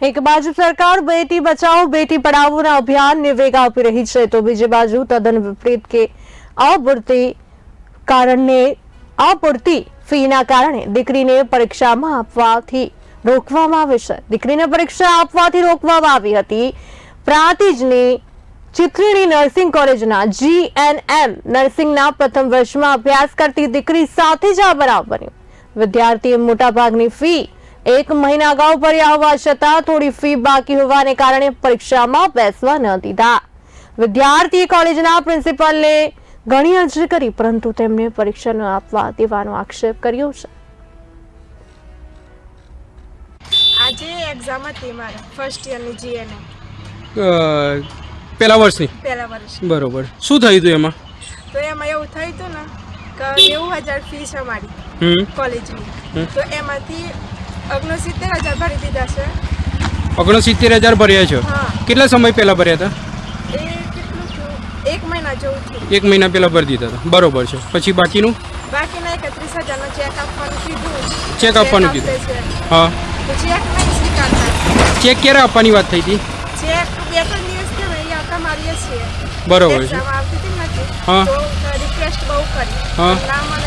એક બાજુ સરકાર બેટી બચાવો, બેટી પઢાવોના અભિયાનને વેગ આપી રહી છે, તો બીજી બાજુ તદ્દન વિપરીત કે અપૂરતી કારણને અપૂરતી ફીના કારણે દીકરીને પરીક્ષામાં આપવાથી રોકવામાં આવે છે. દીકરીને પરીક્ષા આપવાથી રોકવામાં આવી હતી. પ્રાંતિજની ચિત્રીણી નર્સિંગ કોલેજના જીએનએમ નર્સિંગના પ્રથમ વર્ષમાં અભ્યાસ કરતી દીકરી સાથે જ આ બનાવ બન્યો. વિદ્યાર્થીએ મોટાભાગની ફી એક મહિના અગાઉ ભર્યા હોવા છતાં થોડી ફી બાકી હોવાને કારણે પરીક્ષામાં બેસવા ન દીધા. વિદ્યાર્થીએ કોલેજના પ્રિન્સિપાલને ઘણી અરજી કરી પરંતુ તેમને પરીક્ષા ન આપવા દેવાનો આક્ષેપ કર્યો છે. આજે એક્ઝામ હતી મારે ફર્સ્ટ યરની જીએનએ પહેલા વર્ષની? પહેલા વર્ષ બરોબર. શું થયું હતું એમાં? તો એમાં એવું થયું હતું ને કે નેવું હજાર ફી છે મારી કોલેજની. તો એમાંથી ઓગણસિત્તેર હજાર ભરી દીધા છે. ઓગણસિત્તેર હજાર ભર્યા છો? હા. કેટલા સમય પહેલાં ભર્યા હતા? એ કેટલું થયું? એક મહિના જેવું થયું. એક મહિના પહેલાં ભરી દીધા હતા. બરોબર છે. પછી બાકીનું? બાકીના એકત્રીસ હજારનો ચેક આપવાનું કીધું. ચેક આપવાનું કીધું. હા. ચેક નહીં સ્વીકારતા. ચેક ક્યારે આપવાની વાત થઈ હતી? ચેક બે ત્રણ દિવસ કે ભાઈ આવતા મારીએ છીએ. બરોબર છે. આવતી હતી નથી હા. રિક્વેસ્ટ બહુ કરી. હા. ના મને